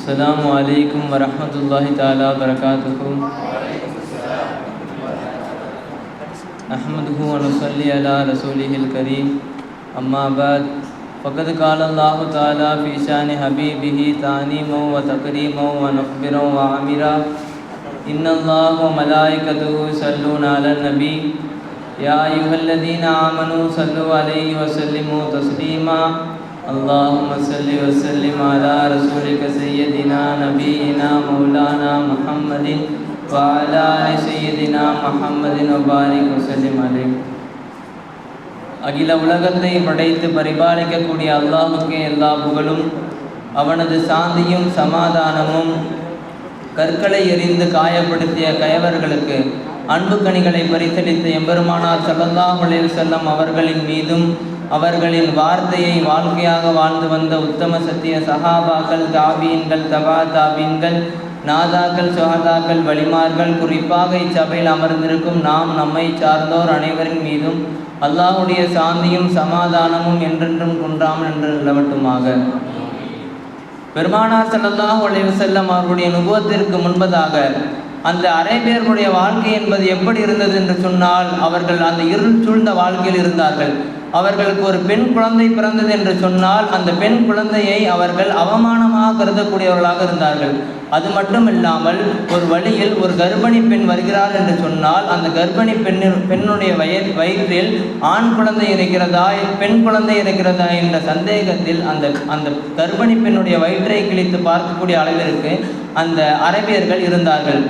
السلام علیکم ورحمۃ اللہ تعالیٰ وبرکاتہ۔ احمد صلی علی رسول الکریم۔ اما بعد، فقد قال اللہ تعالیٰ فی شان حبیبہ تعلیم و تقریم و نقبر و عامرہ ان اللہ و ملائکتہ صلون علی النبی۔ یا ایوہ الذین آمنوا صلو علیہ وسلموا تسلیما۔ اللهم صل وسلم على رسولك سيدنا نبينا مولانا محمد وعلى آل سيدنا محمد وبارك وسلم عليه அகில உலகத்தை படைத்து பரிபாலிக்கக்கூடிய அல்லாஹுக்கே எல்லா புகழும் அவனது சாந்தியும் சமாதானமும் கற்களை எறிந்து காயப்படுத்திய கயவர்களுக்கு அன்பு கனிகளை பரிசளித்த எம்பெருமானார் ஸல்லல்லாஹு அலைஹி வஸல்லம் அவர்களின் மீதும் அவர்களின் வார்த்தையை வாழ்க்கையாக வாழ்ந்து வந்த உத்தம சத்திய சஹாபாக்கள் தாபீன்கள் தபா தாபீன்கள் நாதாக்கள் சுஹதாக்கள் வழிமார்கள் குறிப்பாக இச்சபையில் அமர்ந்திருக்கும் நாம் நம்மை சார்ந்தோர் அனைவரின் மீதும் அல்லாஹுடைய சாந்தியும் சமாதானமும் என்றென்றும் குன்றாமல் என்று நிலவட்டுமாக பெருமானார் ஸல்லல்லாஹு அலைஹி வஸல்லம் அவர்களுடைய நுபவத்திற்கு முன்பதாக அந்த அரேபியர்களுடைய வாழ்க்கை என்பது எப்படி இருந்தது என்று சொன்னால் அவர்கள் அந்த இருள் சூழ்ந்த வாழ்க்கையில் இருந்தார்கள். அவர்களுக்கு ஒரு பெண் குழந்தை பிறந்தது என்று சொன்னால் அந்த பெண் குழந்தையை அவர்கள் அவமானமாக கருதக்கூடியவர்களாக இருந்தார்கள். அது மட்டும் இல்லாமல் ஒரு வழியில் ஒரு கர்ப்பிணி பெண் வருகிறார் என்று சொன்னால் அந்த கர்ப்பிணி பெண்ணின் பெண்ணுடைய வய வயிற்றில் ஆண் குழந்தை இருக்கிறதா பெண் குழந்தை இருக்கிறதா என்ற சந்தேகத்தில் அந்த அந்த கர்ப்பிணி பெண்ணுடைய வயிற்றை கிழித்து பார்க்கக்கூடிய அளவிற்கு அந்த அரபியர்கள் இருந்தார்கள்.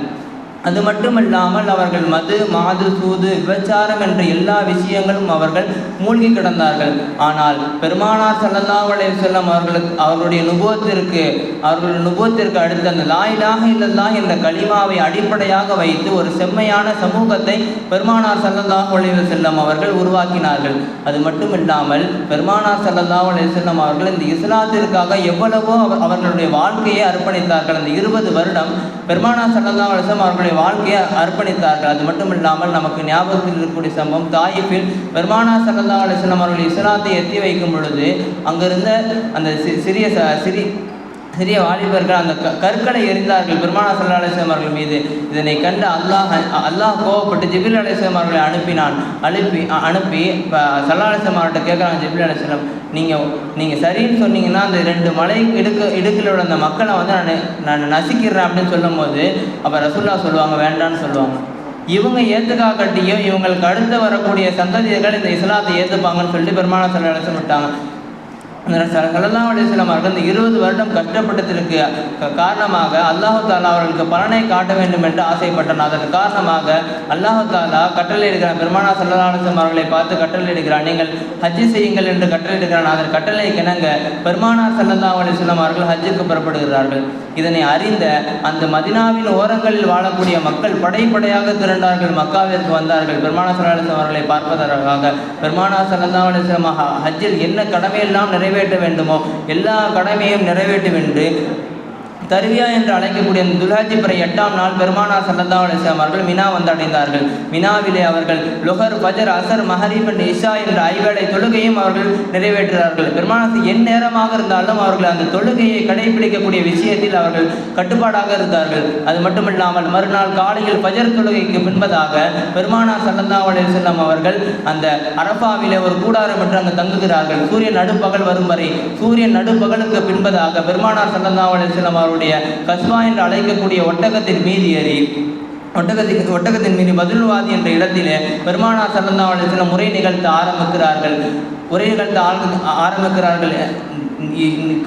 அது மட்டுமல்லாமல் அவர்கள் மது மாது சூது விபச்சாரம் என்ற எல்லா விஷயங்களும் அவர்கள் மூழ்கி கிடந்தார்கள். ஆனால் பெருமானார் ஸல்லல்லாஹு செல்லம் அவர்களுக்கு அவர்களுடைய நுபோத்திற்கு அவர்களுடைய நுபுவத்திற்கு அடுத்த அந்த லாயிலாக இல்லல்லா என்ற கலிமாவை அடிப்படையாக வைத்து ஒரு செம்மையான சமூகத்தை பெருமானார் ஸல்லல்லாஹு செல்லம் அவர்கள் உருவாக்கினார்கள். அது மட்டுமில்லாமல் பெருமானார் ஸல்லல்லாஹு செல்லம் அவர்கள் இந்த இஸ்லாத்திற்காக எவ்வளவோ அவர்களுடைய வாழ்க்கையை அர்ப்பணித்தார்கள். அந்த இருபது வருடம் பெருமானார் ஸல்லல்லாஹு அலைஹி அவர்களை தங்களுடைய வாழ்க்கையை அர்ப்பணித்தார்கள். அது மட்டும் இல்லாமல் நமக்கு ஞாபகத்தில் இருக்கக்கூடிய சம்பவம் தாயிப்பில் பெருமானா சல்லா அலிஸ்லாம் அவர்கள் இஸ்லாத்தை எத்தி வைக்கும் பொழுது அங்கிருந்த அந்த சிறிய ச சிறி சிறிய வாலிபர்கள் அந்த க கற்களை எறிந்தார்கள். பெருமானா சல்லா அலிஸ்லாம் அவர்கள் மீது இதனை கண்டு அல்லாஹ் அல்லாஹ் கோவப்பட்டு ஜிபில் அலிஸ்லாம் அவர்களை அனுப்பினான். அனுப்பி அனுப்பி இப்போ சல்லா அலிஸ்லாம் அவர்கிட்ட கேட்குறாங்க ஜிபில் அலிஸ்லாம் நீங்கள் நீங்கள் சரின்னு சொன்னீங்கன்னா அந்த ரெண்டு மலை இடுக்கு இடுக்கில் உள்ள அந்த மக்களை வந்து நான் நான் நசிக்கிறேன் அப்படின்னு சொல்லும்போது அப்போ ரசுல்லா சொல்லுவாங்க வேண்டான்னு சொல்லுவாங்க. இவங்க ஏற்றுக்கா கட்டியும் இவங்களுக்கு அடுத்து வரக்கூடிய சந்ததியர்கள் இந்த இஸ்லாத்தை ஏற்றுப்பாங்கன்னு சொல்லிட்டு பெருமான சில அழைச்சு விட்டாங்க சல்லல்லாஹு அலைஹி அவர்கள் இந்த இருபது வருடம் கஷ்டப்பட்டதற்கு காரணமாக அல்லாஹு தாலா அவர்களுக்கு பலனை காட்ட வேண்டும் என்று ஆசைப்பட்டான் அதன் காரணமாக அல்லாஹு தாலா கட்டளையிடுகிறான். பெருமானா சல்லல்லாஹு அலைஹி அவர்களை பார்த்து கட்டளையிடுகிறான் நீங்கள் ஹஜ்ஜி செய்யுங்கள் என்று கட்டளையிடுகிறான். அதன் கட்டளை கிணங்க பெருமானார் சல்லல்லாஹு அலைஹி வஸல்லம் அவர்கள் ஹஜ்ஜுக்கு புறப்படுகிறார்கள். இதனை அறிந்த அந்த மதினாவின் ஓரங்களில் வாழக்கூடிய மக்கள் படைப்படையாக திரண்டார்கள். மக்காவிற்கு வந்தார்கள். பெருமானா சல்லல்லாஹு அலைஹி அவர்களை பார்ப்பதற்காக பெருமானா சல்லா அலைஹி ஹஜ்ஜில் என்ன கடமையெல்லாம் நிறைவேற்ற வேண்டுமோ? எல்லா கடமையும் நிறைவேற்றும் என்று தருவியா என்று அழைக்கக்கூடிய அந்த துல்ஹாஜி பிற எட்டாம் நாள் பெருமானா சல்லல்லாஹு அலிஸ்லாம் அவர்கள் மினா வந்து அடைந்தார்கள். மினாவிலே அவர்கள் லுஹர் பஜர் அசர் மஹரீப் அண்ட் இஷா என்ற ஐவேளை தொழுகையும் அவர்கள் நிறைவேற்றினார்கள் பெருமானாசு என் நேரமாக இருந்தாலும் அவர்கள் அந்த தொழுகையை கடைபிடிக்கக்கூடிய விஷயத்தில் அவர்கள் கட்டுப்பாடாக இருந்தார்கள். அது மட்டுமில்லாமல் மறுநாள் காலையில் பஜர் தொழுகைக்கு பின்பதாக பெருமானார் சல்லல்லாஹு அலிஸ்லாம் அவர்கள் அந்த அரபாவிலே ஒரு கூடாரம் என்று அங்கு தங்குகிறார்கள். சூரியன் நடுப்பகல் வரும் வரை சூரியன் நடுப்பகலுக்கு பின்பதாக பெருமானார் சல்லல்லாஹு அலிஸ்லாம் அவர்கள் அவருடைய கஸ்வா என்று அழைக்கக்கூடிய ஒட்டகத்தின் மீது ஏறி ஒட்டகத்தின் ஒட்டகத்தின் மீது பதில்வாதி என்ற இடத்திலே பெருமானா சல்லல்லாஹு முறை நிகழ்த்த ஆரம்பிக்கிறார்கள். உரை நிகழ்த்த ஆரம்பிக்கிறார்கள்.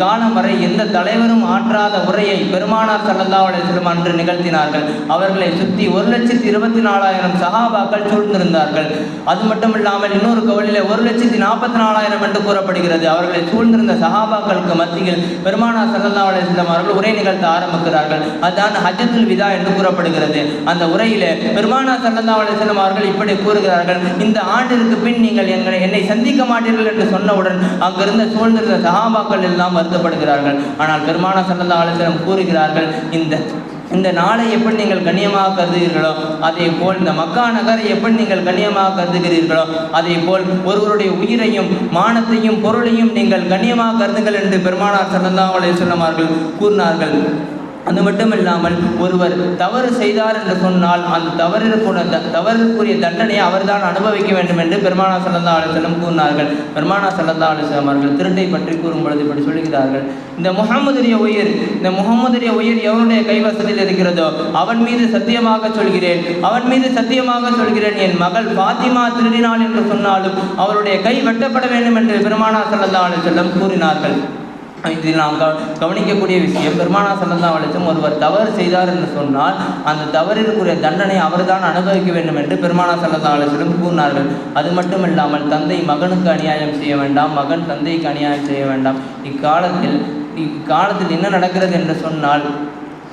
காலம் வரை எந்த தலைவரும் ஆற்றாத உரையை பெருமானார் சல்லல்லாஹு அலைஹி அன்று நிகழ்த்தினார்கள். அவர்களை சுற்றி ஒரு லட்சத்தி இருபத்தி நாலாயிரம் சஹாபாக்கள் சூழ்ந்திருந்தார்கள். அது மட்டும் இல்லாமல் இன்னொரு கவலிலே ஒரு லட்சத்தி நாற்பத்தி நாலாயிரம் என்று கூறப்படுகிறது. அவர்களை சூழ்ந்திருந்த சகாபாக்களுக்கு மத்தியில் பெருமானார் சல்லல்லாவுடைய அலைஹி அவர்கள் உரை நிகழ்த்த ஆரம்பிக்கிறார்கள். அதுதான் ஹஜத்துல் விதா என்று கூறப்படுகிறது. அந்த உரையிலே பெருமானார் சல்லல்லாவுடைய அலைஹி அவர்கள் இப்படி கூறுகிறார்கள் இந்த ஆண்டிற்கு பின் நீங்கள் எங்களை என்னை சந்திக்க மாட்டீர்கள் என்று சொன்னவுடன் அங்கிருந்த சூழ்ந்திருந்த சகாபா சஹாபாக்கள் எல்லாம் வருத்தப்படுகிறார்கள். ஆனால் பெருமான சல்லல்லாஹு அலைஹி கூறுகிறார்கள் இந்த இந்த நாளை எப்படி நீங்கள் கண்ணியமாக கருதுகிறீர்களோ அதே போல் இந்த மக்கா நகரை எப்படி நீங்கள் கண்ணியமாக கருதுகிறீர்களோ அதே போல் ஒருவருடைய உயிரையும் மானத்தையும் பொருளையும் நீங்கள் கண்ணியமாக கருதுங்கள் என்று பெருமானார் ஸல்லல்லாஹு அலைஹி வஸல்லம் கூறினார்கள். அது மட்டும் இல்லாமல் ஒருவர் தவறு செய்தார் என்று சொன்னால் அந்த தவறிற்குரிய த- தவறுக்குரிய தண்டனையை அவர்தான் அனுபவிக்க வேண்டும் என்று பெருமானா சல்லல்லா அலுவலம் கூறினார்கள். பெருமானா சல்லல்லா அலுவலம் அவர்கள் திருட்டை பற்றி கூறும் பொழுது இப்படி சொல்கிறார்கள். இந்த முகம்மதுடைய உயிர் இந்த முகம்மதுடைய உயிர் எவனுடைய கைவசத்தில் இருக்கிறதோ அவன் மீது சத்தியமாக சொல்கிறேன். அவன் மீது சத்தியமாக சொல்கிறேன். என் மகள் பாத்திமா திருடினாள் என்று சொன்னாலும் அவருடைய கை வெட்டப்பட வேண்டும் என்று பெருமானா சல்லல்லா அலுவலம் கூறினார்கள். இதில் நாம் கவ- கவனிக்கக்கூடிய விஷயம் பெருமானா சல்லல்லா அலிசம் ஒருவர் தவறு செய்தார் என்று சொன்னால் அந்த தவறிற்குரிய தண்டனை அவர்தான் அனுபவிக்க வேண்டும் என்று பெருமானா சல்லல்லா அலிஸ்லம் கூறினார்கள். அது மட்டும் இல்லாமல் தந்தை மகனுக்கு அநியாயம் செய்ய வேண்டாம் மகன் தந்தைக்கு அநியாயம் செய்ய வேண்டாம். இக்காலத்தில் இக்காலத்தில் என்ன நடக்கிறது என்று சொன்னால்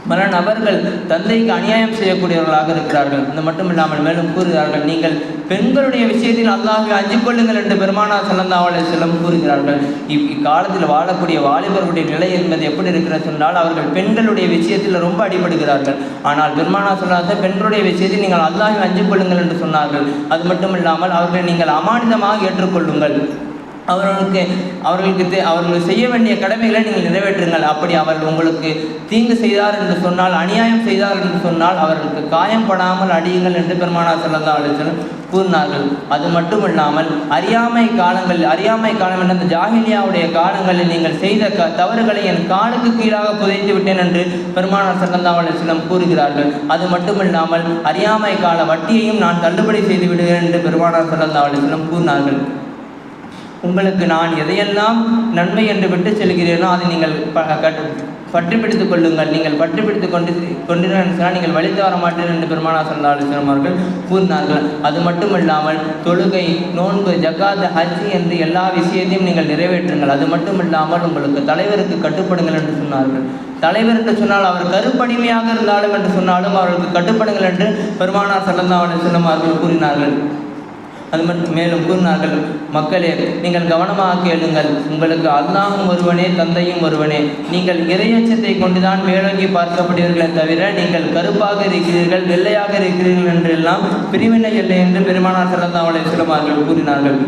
பல நபர்கள் தந்தைக்கு அநியாயம் செய்யக்கூடியவர்களாக இருக்கிறார்கள். அது மட்டும் இல்லாமல் மேலும் கூறுகிறார்கள் நீங்கள் பெண்களுடைய விஷயத்தில் அல்லாஹை அஞ்சு கொள்ளுங்கள் என்று பெருமானா சல்லல்லா செல்லும் கூறுகிறார்கள். இவ் இக்காலத்தில் வாழக்கூடிய வாலிபர்களுடைய நிலை என்பது எப்படி இருக்கிறது சொன்னால் அவர்கள் பெண்களுடைய விஷயத்தில் ரொம்ப அடிபடுகிறார்கள். ஆனால் பெருமானா சொல்லாத பெண்களுடைய விஷயத்தில் நீங்கள் அல்லாஹை அஞ்சு கொள்ளுங்கள் என்று சொன்னார்கள். அது மட்டும் இல்லாமல் அவர்களை நீங்கள் அமானிதமாக ஏற்றுக்கொள்ளுங்கள். அவர்களுக்கு அவர்களுக்கு அவர்கள் செய்ய வேண்டிய கடமைகளை நீங்கள் நிறைவேற்றுங்கள். அப்படி அவர்கள் உங்களுக்கு தீங்கு செய்தார் என்று சொன்னால் அநியாயம் செய்தார் என்று சொன்னால் அவர்களுக்கு காயம் படாமல் அடியுங்கள் என்று பெருமானா சல்லல்லா அலிஸ்லம் கூறினார்கள். அது மட்டும் இல்லாமல் அறியாமை காலங்கள் அறியாமை காலம் என்ற அந்த ஜாஹிலியாவுடைய காலங்களில் நீங்கள் செய்த க தவறுகளை என் காலுக்கு கீழாக புதைத்து விட்டேன் என்று பெருமானார் சல்லல்லா அலிஸ்லம் கூறுகிறார்கள். அது மட்டும் இல்லாமல் அறியாமை கால வட்டியையும் நான் தள்ளுபடி செய்து விடுகிறேன் என்று பெருமானார் சல்லல்லா அலிஸ்லம் கூறினார்கள். உங்களுக்கு நான் எதையெல்லாம் நன்மை என்று விட்டு செல்கிறேனோ அதை நீங்கள் ப- பற்றி பிடித்துக் கொள்ளுங்கள். நீங்கள் பற்றி பிடித்துக் கொண்டு கொண்டிருந்தால் சொன்னால் நீங்கள் வழி தவற மாட்டீர்கள் என்று பெருமானா சல்லா அவர்கள் கூறினார்கள். அது மட்டுமில்லாமல் தொழுகை நோன்பு ஜக்காத் ஹஜ் என்று எல்லா விஷயத்தையும் நீங்கள் நிறைவேற்றுங்கள். அது மட்டுமில்லாமல் உங்களுக்கு தலைவருக்கு கட்டுப்படுங்கள் என்று சொன்னார்கள். தலைவர் என்று சொன்னால் அவர் கருப்படிமையாக இருந்தாலும் என்று சொன்னாலும் அவர்களுக்கு கட்டுப்படுங்கள் என்று பெருமானார் சல்லா அலிஸ்லாம் அவர்கள் கூறினார்கள். அது மட்டும் மேலும் கூறினார்கள் மக்களே நீங்கள் கவனமாக கேளுங்கள். உங்களுக்கு அல்லாஹும் ஒருவனே தந்தையும் ஒருவனே. நீங்கள் இறையச்சத்தை கொண்டுதான் மேலோங்கி பார்க்கப்படுவீர்களே தவிர நீங்கள் கருப்பாக இருக்கிறீர்கள் வெள்ளையாக இருக்கிறீர்கள் என்றெல்லாம் பிரிவினை இல்லை என்று பெருமானார் சல்லா சிலமார்கள் கூறினார்கள்.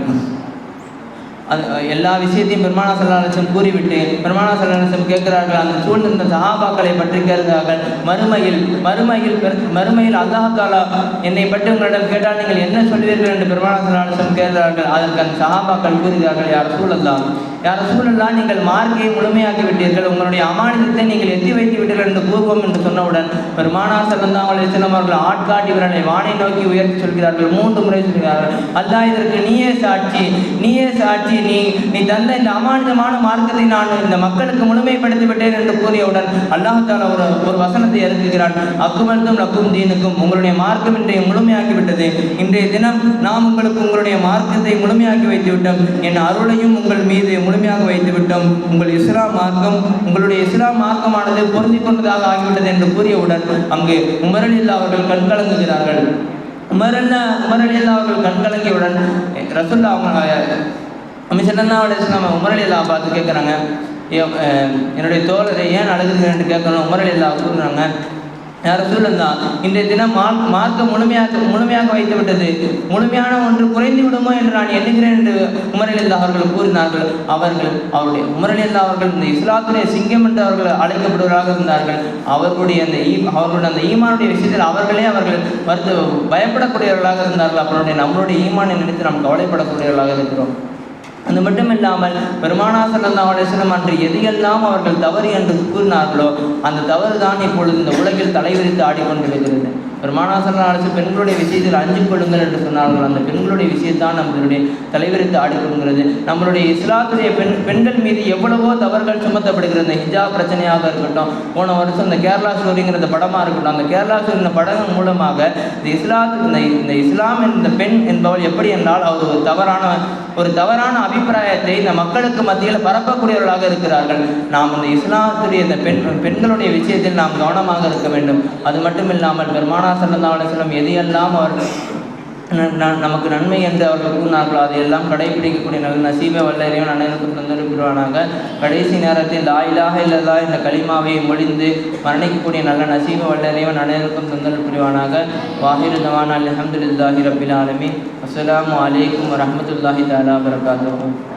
அது எல்லா விஷயத்தையும் பெருமானா சல்லாஹம் கூறிவிட்டு பெருமானா சல்லாஹம் கேட்கிறார்கள் அந்த சூழ்நிலை சஹாபாக்களை பற்றி கேட்கிறார்கள் மறுமையில் மறுமையில் மறுமையில் அல்லாஹ் தாலா என்னை பற்றி உங்களிடம் கேட்டால் நீங்கள் என்ன சொல்வீர்கள் என்று பெருமானா சல்லாஹம் கேட்கிறார்கள். அதற்கு அந்த சஹாபாக்கள் கூறுகிறார்கள் யார் சூழல்லா யார் சூழல்லா நீங்கள் மார்க்கையை முழுமையாக்கி விட்டீர்கள் உங்களுடைய அமானிதத்தை நீங்கள் எத்தி வைத்து விட்டீர்கள் என்று கூறுவோம் என்று சொன்னவுடன் பெருமானா சல்லா அலிஸ்லாம் அவர்கள் ஆட்காட்டி விரலை வானை நோக்கி உயர்த்தி சொல்கிறார்கள். மூன்று முறை சொல்கிறார்கள். அல்லாஹ் இதற்கு நீயே சாட்சி நீயே சாட்சி. நீ நீ தந்த இந்த அமானிதமான மார்க்கத்தை நான் இந்த மக்களுக்கு முழுமைப்படுத்தி விட்டேன் என்று கூறியவுடன் அல்லாஹ் தாலா ஒரு ஒரு வசனத்தை இறக்குகிறான் அக்குமர்ந்தும் லக்கும் தீனுக்கும் உங்களுடைய மார்க்கம் இன்றைய முழுமையாக்கி விட்டது இன்றைய தினம் நாம் உங்களுக்கு உங்களுடைய மார்க்கத்தை முழுமையாக்கி வைத்து விட்டோம் என் அருளையும் உங்கள் மீது முழுமையாக வைத்துவிட்டோம். உங்கள் இஸ்லாம் மார்க்கம் உங்களுடைய இஸ்லாம் மார்க்கமானது பொருந்தி கொண்டதாக ஆகிவிட்டது என்று கூறியவுடன் அங்கு உமரலில் அவர்கள் கண்கலங்குகிறார்கள் உமரல்ல உமரலில் அவர்கள் கண்கலங்கியவுடன் ரசுல்லா அவங்க அமிசல்லா அலிஸ்லாம் உமரலி அல்லா பார்த்து கேட்குறாங்க என்னுடைய தோழரை ஏன் அழுகுறீங்கன்னு கேட்கணும். உமரலி அல்லா கூறுறாங்க யார் சூழல்லா இன்றைய தினம் மா மார்க்கம் முழுமையாக முழுமையாக வைத்து விட்டது. முழுமையான ஒன்று குறைந்து விடுமோ என்று நான் எண்ணுகிறேன் என்று உமரலில்லா அவர்கள் கூறினார்கள். அவர்கள் அவருடைய உமரலில்லா அவர்கள் இந்த இஸ்லாத்துடைய சிங்கம் என்று அவர்கள் அழைக்கப்படுவதாக இருந்தார்கள். அவர்களுடைய அந்த ஈ அவர்களுடைய அந்த ஈமானுடைய விஷயத்தில் அவர்களே அவர்கள் வருத்த பயப்படக்கூடியவர்களாக இருந்தார்கள். அவருடைய நம்மளுடைய ஈமானை நினைத்து நாம் கவலைப்படக்கூடியவர்களாக இருக்கிறோம். அது மட்டும் இல்லாமல் பெருமானா சல்லா அலிஸ்லம் அன்று எதையெல்லாம் அவர்கள் தவறு என்று கூறினார்களோ அந்த தவறு தான் இப்பொழுது இந்த உலகில் தலைவிரித்து ஆடிக்கொண்டிருக்கிறது. பெருமானா அரசு பெண்களுடைய விஷயத்தில் அஞ்சு கொள்ளுங்கள் என்று சொன்னார்கள். அந்த பெண்களுடைய விஷயத்தான் நம்மளுடைய தலைவரித்து ஆடிக்கொள்கிறது நம்மளுடைய இஸ்லாத்துடைய பெண் பெண்கள் மீது எவ்வளவோ தவறுகள் சுமத்தப்படுகிறது. இந்த ஹிஜா பிரச்சனையாக இருக்கட்டும் போன வருஷம் இந்த கேரளா ஸ்டோரிங்கிற இந்த படமாக இருக்கட்டும் அந்த கேரளா ஸ்டோரி இந்த படம் மூலமாக இந்த இஸ்லாத் இந்த இந்த இஸ்லாம் இந்த பெண் என்பவள் எப்படி என்றால் அவர் ஒரு தவறான ஒரு தவறான அபிப்பிராயத்தை இந்த மக்களுக்கு மத்தியில் பரப்பக்கூடியவர்களாக இருக்கிறார்கள். நாம் இந்த இஸ்லாத்துடைய இந்த பெண் பெண்களுடைய விஷயத்தில் நாம் கவனமாக இருக்க வேண்டும். அது மட்டும் இல்லாமல் பெருமானா சல்லா அலுவலம் எதையெல்லாம் அவர் நமக்கு நன்மை என்று அவர்கள் கூறினார்களோ அதையெல்லாம் கடைபிடிக்கக்கூடிய நல்ல நசீப வல்ல இறைவன் அனைவருக்கும் தந்திருக்கிறானாக கடைசி நேரத்தில் லாயிலாக இல்லதா இந்த களிமாவை மொழிந்து மரணிக்கக்கூடிய நல்ல நசீப வல்ல இறைவன் அனைவருக்கும் தந்தல் புரிவானாக வாஹிரு தவான் அலமதுல்லாஹி ரபில் ஆலமி அஸ்லாம் அலைக்கும் வரமத்துல்லாஹி தாலா வரகாத்துஹு